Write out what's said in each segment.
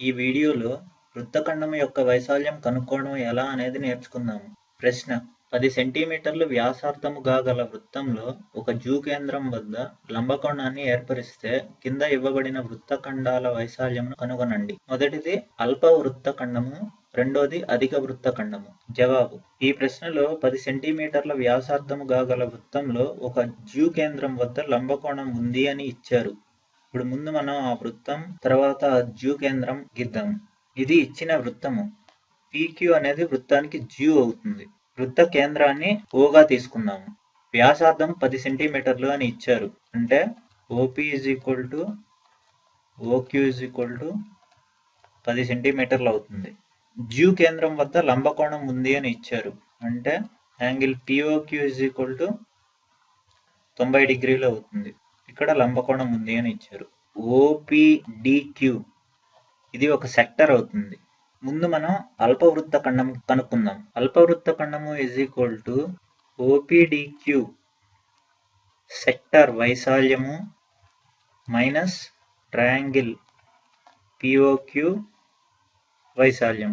ఈ వీడియోలో వృత్తఖండం యొక్క వైశాల్యం కనుక్కోవడం ఎలా అనేది నేర్చుకుందాము. ప్రశ్న పది సెంటీమీటర్లు వ్యాసార్థముగా గల వృత్తంలో ఒక జూ కేంద్రం వద్ద లంబకోణాన్ని ఏర్పరిస్తే కింద ఇవ్వబడిన వృత్తఖండాల వైశాల్యమును కనుగొనండి. మొదటిది అల్ప వృత్తఖండము. రెండోది అధిక వృత్తఖండము. జవాబు ఈ ప్రశ్నలో పది సెంటీమీటర్ల వ్యాసార్థముగా గల వృత్తంలో ఒక జూ కేంద్రం వద్ద లంబకోణం ఉంది అని ఇచ్చారు. ఇప్పుడు ముందు మనం ఆ వృత్తం తర్వాత జ్యూ కేంద్రం గీద్దాం. ఇది ఇచ్చిన వృత్తము. పీక్యూ అనేది వృత్తానికి జ్యూ అవుతుంది. వృత్త కేంద్రాన్ని ఓగా తీసుకుందాము. వ్యాసార్థం పది సెంటీమీటర్లు అని ఇచ్చారు. అంటే OP is equal to OQ is equal to పది సెంటీమీటర్లు అవుతుంది. జ్యూ కేంద్రం వద్ద లంబకోణం ఉంది అని ఇచ్చారు. అంటే angle POQ is equal to తొంభై డిగ్రీలు అవుతుంది. ఇక్కడ లంబకోణం ఉంది అని ఇచ్చారు. ఓపిడిక్యూ ఇది ఒక సెక్టర్ అవుతుంది. ముందు మనం అల్పవృత్త ఖండం కనుక్కుందాం. అల్పవృత్త ఖండము is equal to OPDQ sector వైశాల్యము minus triangle POQ వైశాల్యం.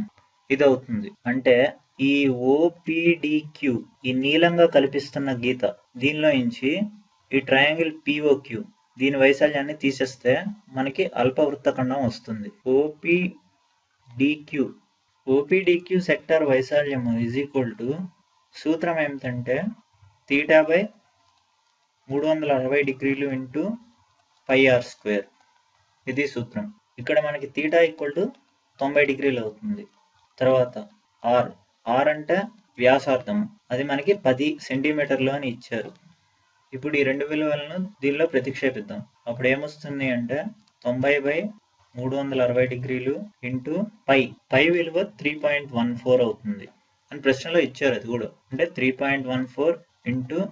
ఇది అవుతుంది. అంటే ఈ ఓపిడిక్యూ ఈ నీలంగా కల్పిస్తున్న గీత దీనిలో నుంచి ఈ ట్రయాంగిల్ పిఓక్యూ దీని వైశాల్యాన్ని తీసేస్తే మనకి అల్పవృత్తఖండం వస్తుంది. ఓపి డిక్యూ ఓపీడిక్యూ సెక్టర్ వైశాల్యము ఈజ్ ఈక్వల్ టు సూత్రం ఏమిటంటే తీటా బై మూడు వందల అరవై డిగ్రీలు ఇంటూ పై ఆర్ స్క్వేర్ ఇది సూత్రం. ఇక్కడ మనకి తీటా ఈక్వల్ టు తొంభై డిగ్రీలు అవుతుంది. తర్వాత ఆర్ ఆర్ అంటే వ్యాసార్థం. అది మనకి పది సెంటీమీటర్లు అని ఇచ్చారు. ఇప్పుడు ఈ రెండు విలువలను దీనిలో ప్రతిక్షేపిద్దాం. అప్పుడు ఏమొస్తుంది అంటే తొంభై బై మూడు వందల అరవై డిగ్రీలు ఇంటూ పై. పై విలువ త్రీ పాయింట్ వన్ ఫోర్ అవుతుంది. అని ప్రశ్నలో ఇచ్చారు అది కూడా. అంటే three point one four into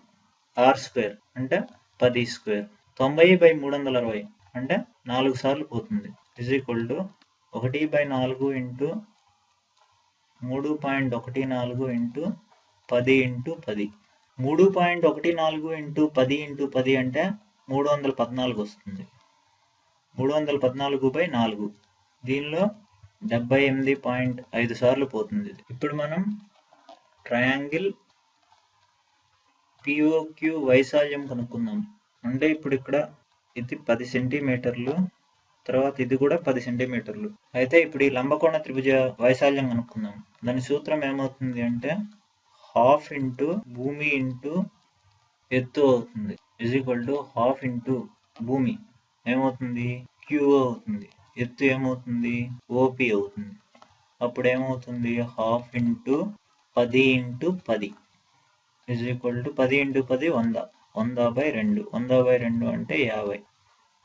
r square. అంటే పది స్క్వేర్. తొంభై బై మూడు వందల అరవై. అంటే నాలుగు సార్లు పోతుంది. ఇజ్ ఈక్వల్ టు ఒకటి బై నాలుగు ఇంటూ మూడు పాయింట్ ఒకటి నాలుగు ఇంటూ పది ఇంటూ పది. మూడు పాయింట్ ఒకటి నాలుగు ఇంటూ పది ఇంటూ పది అంటే మూడు వందల పద్నాలుగు వస్తుంది. మూడు వందల పద్నాలుగు బై నాలుగు. దీనిలో డెబ్బై ఎనిమిది పాయింట్ ఐదు సార్లు పోతుంది ఇప్పుడు మనం ట్రయాంగిల్ పిఓక్యూ వైశాల్యం కనుక్కుందాం. అంటే ఇప్పుడు ఇక్కడ ఇది పది సెంటీమీటర్లు తర్వాత ఇది కూడా పది సెంటీమీటర్లు. అయితే ఇప్పుడు ఈ లంబకోణ త్రిభుజ వైశాల్యం కనుక్కుందాం. దాని సూత్రం ఏమవుతుంది అంటే హాఫ్ ఇంటూ భూమి ఇంటూ ఎత్తు అవుతుంది. Is equal to half into భూమి. ఏమవుతుంది? క్యూ అవుతుంది. ఎత్తు ఏమవుతుంది? ఓపి అవుతుంది. అప్పుడు ఏమవుతుంది? హాఫ్ ఇంటూ పది ఇంటూ పది. ఇజ్ ఈక్వల్ టు పది ఇంటూ పది వంద. వంద బై రెండు. వంద బై రెండు అంటే యాభై.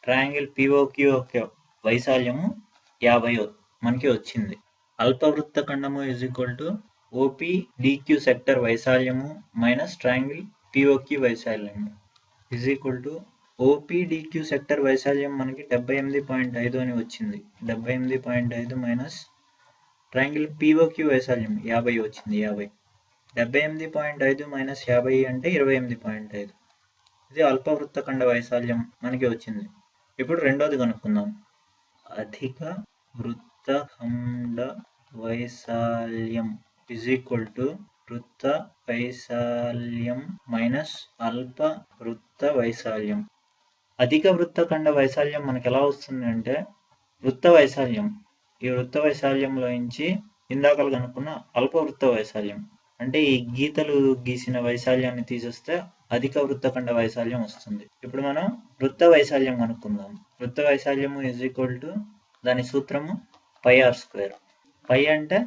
ట్రయాంగిల్ పిఓక్యూ యొక్క వైశాల్యము యాభై మనకి వచ్చింది. అల్పవృత్త ఖండము is equal to OP DQ sector వైశాల్యము minus triangle POQ వైశాల్యము. Is equal to OPDQ sector వైశాల్యం మనకి డెబ్బై ఎనిమిది పాయింట్ ఐదు అని వచ్చింది. డెబ్బై ఎనిమిది పాయింట్ ఐదు మైనస్ ట్రయాంగిల్ పిఓక్యూ వైశాల్యం యాభై వచ్చింది యాభై. డెబ్బై ఎనిమిది పాయింట్ ఐదు మైనస్ యాభై అంటే ఇరవై ఎనిమిది పాయింట్ ఐదు. ఇది అల్పవృత్తఖండ వైశాల్యం మనకి వచ్చింది. ఇప్పుడు రెండోది కనుక్కుందాం. అధిక వృత్తఖండ వైశాల్యం. ఈక్వల్ టు వృత్త వైశాల్యం మైనస్ అల్ప వృత్త వైశాల్యం అధిక వృత్తఖండ వైశాల్యం మనకు ఎలా వస్తుంది అంటే వృత్త వైశాల్యం. ఈ వృత్త వైశాల్యంలో నుంచి ఇందాకలు కనుక్కున్న అల్ప వృత్త వైశాల్యం. అంటే ఈ గీతలు గీసిన వైశాల్యాన్ని తీసేస్తే అధిక వృత్తఖండ వైశాల్యం వస్తుంది. ఇప్పుడు మనం వృత్త వైశాల్యం కనుక్కుందాం. వృత్త వైశాల్యము ఈజ్ ఈక్వల్ టు దాని సూత్రము పై ఆర్ స్క్వేర్ పై అంటే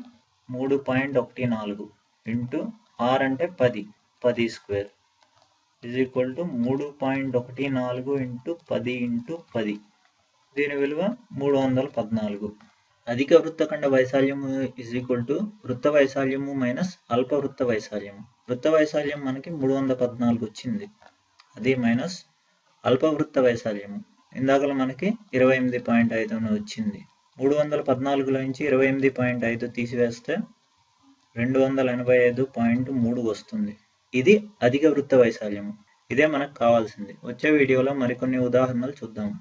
మూడు పాయింట్ ఒకటి నాలుగు ఇంటూ ఆర్ అంటే పది పది స్క్వేర్. ఇజ్ ఈక్వల్ టు మూడు పాయింట్ ఒకటి నాలుగు ఇంటూ పది ఇంటూ పది. దీని విలువ మూడు వందల పద్నాలుగు. అధిక వృత్తఖండ వైశాల్యము ఇజ్ ఈక్వల్ టు వృత్త వైశాల్యము మైనస్ అల్ప వృత్త వైశాల్యము. వృత్త వైశాల్యం మనకి మూడు వందల పద్నాలుగు వచ్చింది. అది మైనస్ అల్ప వృత్త వైశాల్యము. ఇందాకలో మనకి ఇరవై ఎనిమిది పాయింట్ ఐదు వచ్చింది. మూడు వందల పద్నాలుగులో నుంచి ఇరవై ఎనిమిది పాయింట్ ఐదు తీసివేస్తే రెండు వందల ఎనభై ఐదు పాయింట్ మూడు వస్తుంది. ఇది అధిక వృత్త వైశాల్యము. ఇదే మనకు కావాల్సింది. వచ్చే వీడియోలో మరికొన్ని ఉదాహరణలు చూద్దాం.